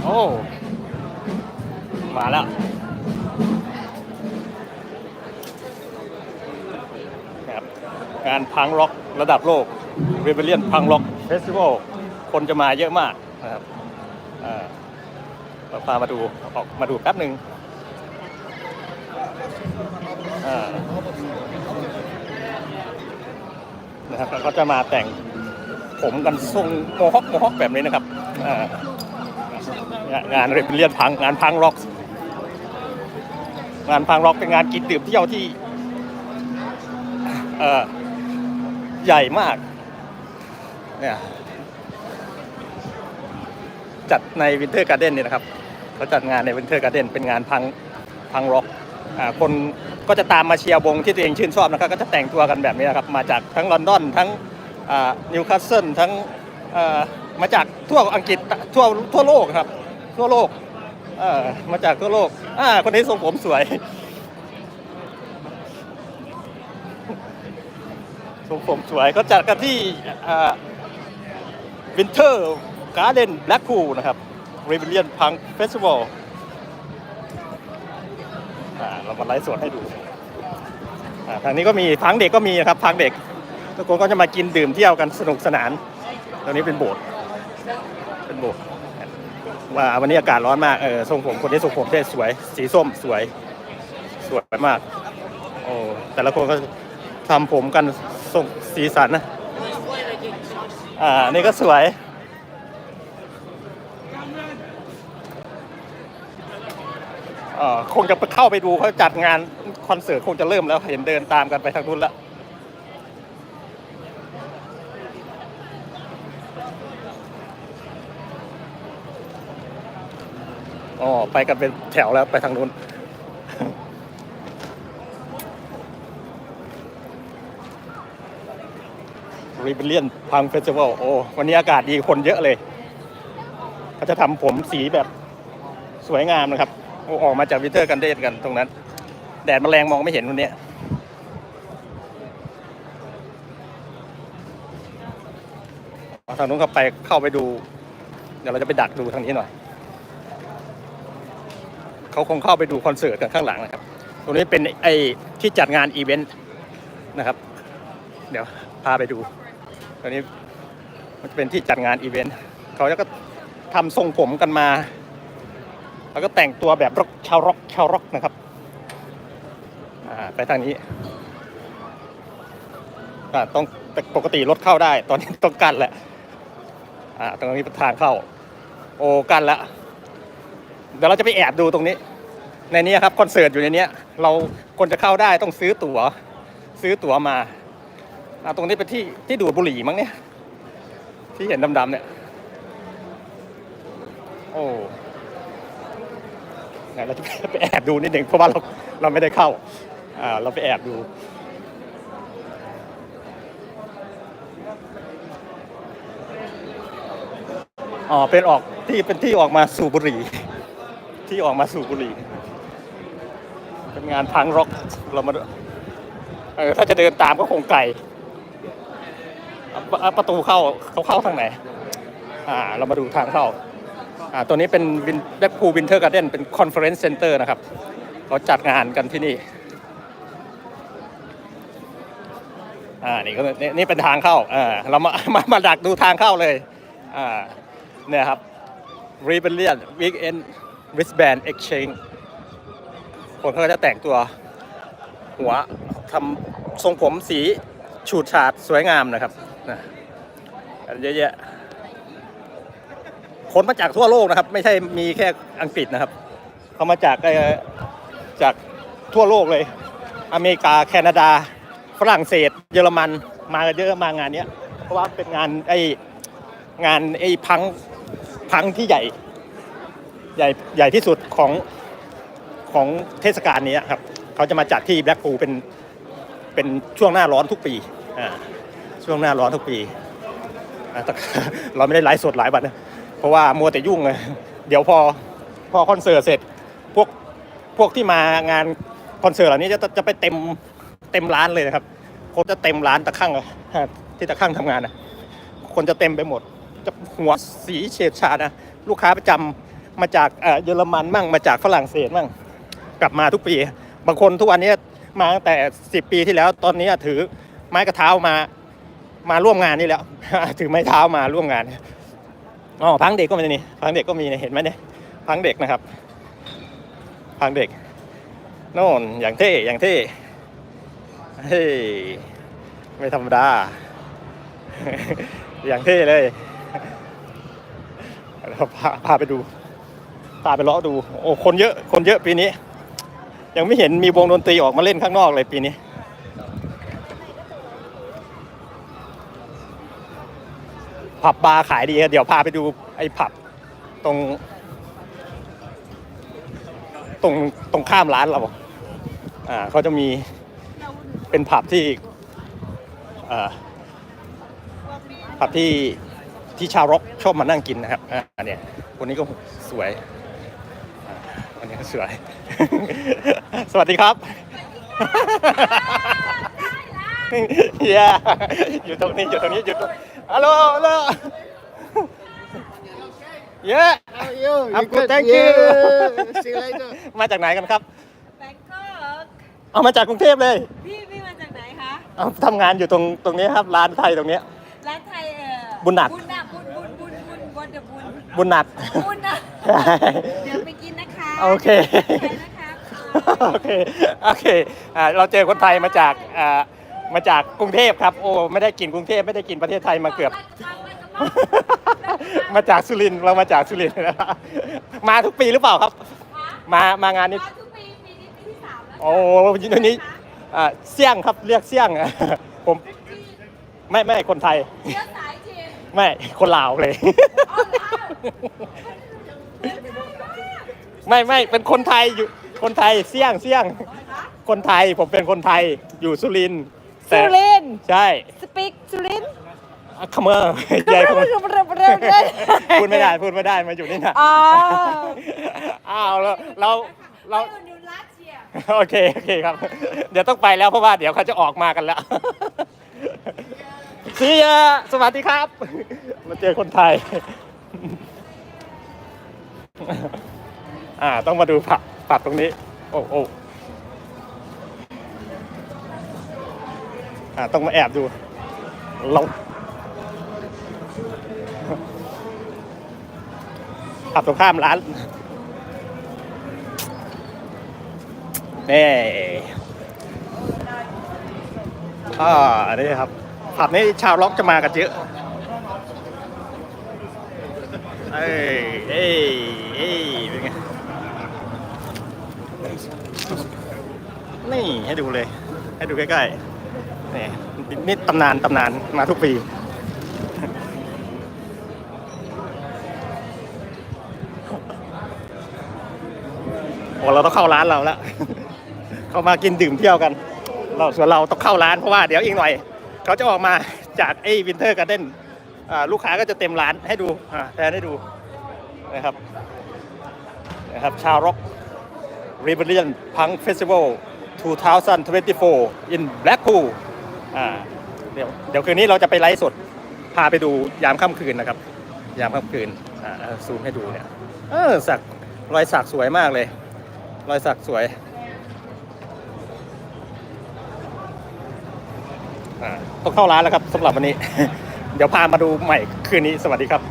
โอ้มาแล้วครับงานพังร็อกระดับโลก r e b e l l i o n พังร็อกเฟสติวัลคนจะมาเยอะมากนะครับอ่าเราพามาดูออกมาดูแป๊บหนึ่งนะครับแล้วก็จะมาแต่งผมกันทรงโมฮอคโมฮอคแบบนี้นะครับอ่า งานเรเบเลียนพังงานพังร็อกงานพังร็อกเป็นงานกินดื่มเที่ยวที่เอ่ใหญ่มากเนี่ยจัดในวินเทอร์การ์เด้นเนี่ยนะครับเขาจัดงานในวินเทอร์การ์เด้นเป็นงานพังพังร็อกอคนก็จะตามมาเชียร์วงที่ตัวเองชื่นชอบนะครับก็จะแต่งตัวกันแบบนี้นะครับมาจากทั้งลอนดอนทั้งนิวคาสเซิลทั้งมาจากทั่วอังกฤษทั่วทั่วโลกครับ ทั่วโลกเออมาจากทั่วโลกอ่าคนนี้ทรงผมสวย ทรงผมสวยก็จัดกันที่วินเทอร์การ์เดนแบล็กพูลนะครับ r e b e l l i o n Punk Festival เรามาไลฟ์สดให้ดูทางนี้ก็มีพังเด็กก็มีนะครับพังเด็ก ทุกคนก็จะมากินดื่มเที่ยวกันสนุกสนานตรงนี้เป็นโบสถ์เป็นโบสถ์ ว่าวันนี้อากาศร้อนมากเออทรงผมคนนี้ทรงผมเท่สวย สีส้มสวย สวยมาก โอ้แต่ละคนก็ทำผมกันส่งสีสันนะอ่านี่ก็สวยอ่อคงจะไปเข้าไปดูเขาจัดงานคอนเสิร์ตคงจะเริ่มแล้วเห็นเดินตามกันไปทางนู้นแล้ว อ๋อไปกันเป็นแถวแล้วไปทางนู้นรีเบเลียนพังเฟสติวัลโอ้วันนี้อากาศดีคนเยอะเลยเขาจะทำผมสีแบบสวยงามนะครับโอ้ออกมาจากวิเทอร์กันเดนกันตรงนั้น แดดมแมลงมองไม่เห็นวันนี้ทางนู้นเข้าไปเข้าไปดู เดี๋ยวเราจะไปดักดูทางนี้หน่อย เขาคงเข้าไปดูคอนเสิร์ตกันข้างหลังนะครับ ตรงนี้เป็นไอ้ที่จัดงานอีเวนต์นะครับ เดี๋ยวพาไปดูตอนนี้มันจะเป็นที่จัดงานอีเวนต์เขาจะก็ทำทรงผมกันมา แล้วก็แต่งตัวแบบร็อกชาวร็อกชาวร็อกนะครับอ่าไปทางนี้อ่าต้องปกติรถเข้าได้ ตอนนี้ต้องกันแหละอ่าตรงนี้ป็นทางเข้า โอ้กันแล้ว เดี๋ยวเราจะไปแอบดูตรงนี้ ในนี้ครับคอนเสิร์ตอยู่ในนี้เราคนจะเข้าได้ต้องซื้อตั๋ว ซื้อตั๋วมาอ่าตรงนี้เป็นที่ที่ดูดบุหรี่มั้งเนี่ย ที่เห็นดำๆเนี่ย โอ้งั้นเราจะไปแอบดูนิดหนึ่งเพราะว่าเราเราไม่ได้เข้าอ่าเราไปแอบดูอ๋อเป็นออกที่เป็นที่ออกมาสู่บุหรี่ ที่ออกมาสู่บุหรี่ เป็นงานพังร็อกเรามาดูเออถ้าจะเดินตามก็คงไกลประตูเข้าเขาเข้าทางไหน อ่า เรามาดูทางเข้า อ่า ตัวนี้เป็นวินแบ็คพูวินเทอร์การ์เดนเป็นคอนเฟอเรนซ์เซ็นเตอร์นะครับ เขาจัดงานกันที่นี่ อ่า นี่ก็นี่นี่เป็นทางเข้า อ่า เรามา มา มาดักดูทางเข้าเลย อ่า เนี่ยครับ Rebellion Weekend Wristband Exchange คนเขาก็จะแต่งตัวหัวทำทรงผมสีฉูดฉาดสวยงามนะครับนะเยอะแยะคนมาจากทั่วโลกนะครับ ไม่ใช่มีแค่อังกฤษนะครับเขามาจากจากทั่วโลกเลย อเมริกาแคนาดา ฝรั่งเศส เยอรมันมากันเยอะมางานเนี้ยเพราะว่าเป็นงานไองานไอพังพังที่ใหญ่ ใหญ่ใหญ่ที่สุดของของเทศกาลนี้ครับเขาจะมาจัดที่แบล็กพูลเป็นเป็นช่วงหน้าร้อนทุกปีอ่าช่วงหน้าร้อนทุกปีอ่าแต่เราไม่ได้ไลฟ์สดหลายวันนะเพราะว่ามัวแต่ยุ่งเลยเดี๋ยวพอพอคอนเสิร์ตเสร็จพวกพวกที่มางานคอนเสิร์ตเหล่านี้จะจะไปเต็มเต็มร้านเลยนะครับคนจะเต็มร้านตะข้างที่ตะข้างทำงานนะคนจะเต็มไปหมด จะหัวสีเฉดฉานะลูกค้าประจ มาจากเยอรมันมั่งมาจากฝรั่งเศสมั่งกลับมาทุกปี บางคนทุกวันนี้มาตั้งแต่ 10 ปีที่แล้วตอนนี้ถือไม้กระเท้ามามาร่วมงานนี่แล้ว ถือไม้เท้ามาร่วมงานอ๋อพังเด็กก็มีนี่พังเด็กก็มีเนี่ยเห็นไหมเนี่ยพังเด็กนะครับ พังเด็กโน่นอย่างเท่อย่างเท่เฮ้ยไม่ธรรมดา อย่างเท่เลยเราพาพาไปดู พาไปเลาะดู โอ้คนเยอะคนเยอะปีนี้ ยังไม่เห็นมีวงดนตรีออกมาเล่นข้างนอกเลยปีนี้ผับบาร์ขายดีครับเดี๋ยวพาไปดูไอ้ผับตรง ตรงตรงข้ามร้านเราอ่าเขาจะมีเป็นผับที่อ่าผับที่ที่ชาวร็อกชอบมานั่งกินนะครับอ่าเนี่ยคนนี้ก็สวย อ่าคนนี้ก็สวย สวัสดีครับ เย้อยู่ตรงนี้อยู่ตรงนี้อยู่ตรงฮัลโหลฮัลโหลเย้ How are you? I'm You good, thank you. Yeah. See you later. มาจากไหนกันครับแบงคอกเอามาจากกรุงเทพเลย พี่พี่มาจากไหนคะเอาทำงานอยู่ตรงตรงนี้ครับร้านไทยตรงเนี้ยร้านไทยเออบุญหนัก บุญหนักบุญบุญบุญบุญบุญเดบุญบุญหนัก บุญนะเดี๋ยวไปกินนะคะ โอเคไปนะคะโอเค โอเคอ่าเราเจอคนไทยมาจากอ่ามาจากกรุงเทพครับ โอ้ ไม่ได้กินกรุงเทพไม่ได้กินประเทศไทยมาเกือบ มาจากสุรินทร์เรามาจากสุรินทร์มาทุกปีหรือเปล่าครับ มามางานนี้มาทุกปีปีนี้ปีที่สามแล้วโอ้ยตรงนี้อ่าเสี่ยงครับเรียกเสี่ยง ผมไม่ไม่คนไทย เชื้อสายจีนไม่คนลาวเลย อ๋อลาว ไม่ไม่เป็นคนไทยอยู่คนไทยเสี่ยงเสี่ยง คนไทยผมเป็นคนไทยอยู่สุรินทร์แต่สุรินทร์ใช่สปีกสุรินทร์ขมเมอร์ใหญ่ขมเมอร์เริ่มเริ่มเริ่มพูดไม่ได้พูดไม่ได้มาอยู่นี่นะอ๋ออ้าวเราเราเราไปอุดหนุนรัสเซียโอเคโอเคครับ เดี๋ยวต้องไปแล้วเพราะว่าเดี๋ยวเขาจะออกมากันแล้วซียสวัสดีครับ มาเจอคนไทย อ่า ต้องมาดูผับผับตรงนี้ โอ้โอ้อ่า ต้องมาแอบดูเราผับตรงข้ามร้านนี่อ่านนี้ครับผับนี้ชาวล็อกจะมากันเยอะ เอ้ยเอ้ยเอ้ยเป็นไง นี่ให้ดูเลย ให้ดูใกล้ๆนี่นี่ตำนานตำนานมาทุกปี โอ้เราต้องเข้าร้านเราแล้วเข้ามากินดื่มเที่ยวกัน เราส่วนเราต้องเข้าร้านเพราะว่าเดี๋ยวอีกหน่อย เขาจะออกมาจากไอ้วินเทอร์การ์เด้นลูกค้าก็จะเต็มร้านให้ดูแทนให้ดูนะครับนะครับชาวร็อก Rebellion Punk Festival 2024 in Blackpool อ่าเดี๋ยวเดี๋ยวคืนนี้เราจะไปไลฟ์สด พาไปดูยามค่ำคืนนะครับ ยามค่ำคืน อ่าซูมให้ดูเนี่ย เออสักรอยสักสวยมากเลย รอยสักสวยอ่าต้องเข้าร้านแล้วครับสำหรับวันนี้ เดี๋ยวพามาดูใหม่คืนนี้สวัสดีครับ